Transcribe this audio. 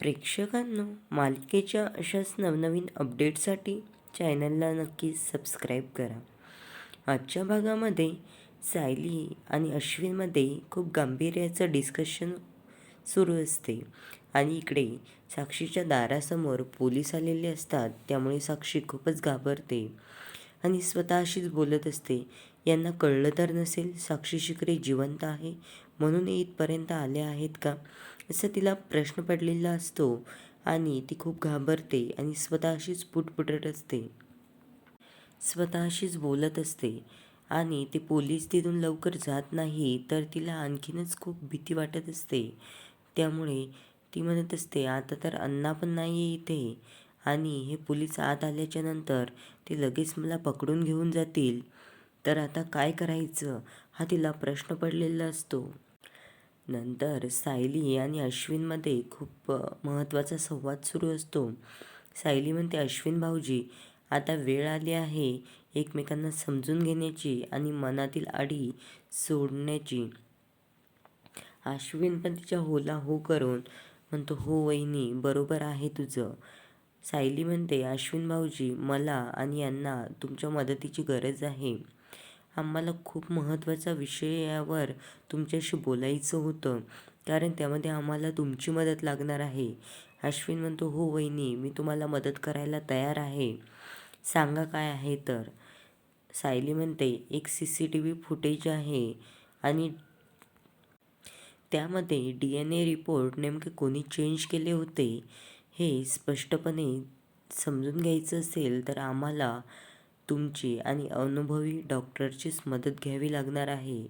प्रेक्षकांनो मालिकेच्या अशाच नवनवीन अपडेटसाठी चॅनलला नक्की सबस्क्राईब करा. आजच्या भागामध्ये सायली आणि अश्विनमध्ये खूप गांभीर्याचं डिस्कशन सुरू असते. आणि इकडे साक्षीच्या दारासमोर पोलीस आलेले असतात त्यामुळे साक्षी खूपच घाबरते आणि स्वतःशीच बोलत असते यांना कळलं तर नसेल साक्षी शिकरे जिवंत आहे म्हणून इथपर्यंत आले आहेत का? असं तिला प्रश्न पडलेला असतो आणि ती खूप घाबरते आणि स्वतःशीच पुटपुटत असते. स्वतःशीच बोलत असते आणि ते पोलीस तिथून लवकर जात नाही तर तिला आणखीनच खूप भीती वाटत असते. त्यामुळे ती म्हणत असते आता तर अण्णा पण नाही आहे इथे. आणि हे पोलीस आत आल्याच्यानंतर ते लगेच मला पकडून घेऊन जातील. तर आता काय करायचं? हा तिला प्रश्न पडलेला असतो. नंतर सायली आणि अश्विनमध्ये खूप महत्त्वाचा संवाद सुरू असतो. सायली म्हणते अश्विन भाऊजी आता वेळ आली आहे एकमेकांना समजून घेण्याची आणि मनातील आडी सोडण्याची. अश्विन पण तिच्या होला हो करून म्हणतो हो वहिनी बरोबर आहे तुझं. सायली म्हणते अश्विन भाऊजी मला आणि यांना तुमच्या मदतीची गरज आहे. आम्हाला खूप महत्त्वाचा विषयावर तुमच्याशी बोलायचं होतं. कारण त्यामध्ये आम्हाला तुमची मदत लागणार आहे. अश्विन म्हणतो हो वहिनी मी तुम्हाला मदत करायला तयार आहे. सांगा काय आहे तर. सायली म्हणते एक C C T V footage आहे आणि त्यामध्ये डी एन ए रिपोर्ट नेमके कोणी चेंज केले होते हे स्पष्टपणे समजून घ्यायचं असेल तर आम्हाला तुमची आणि अनुभवी डॉक्टरचीच मदत घ्यावी लागणार आहे.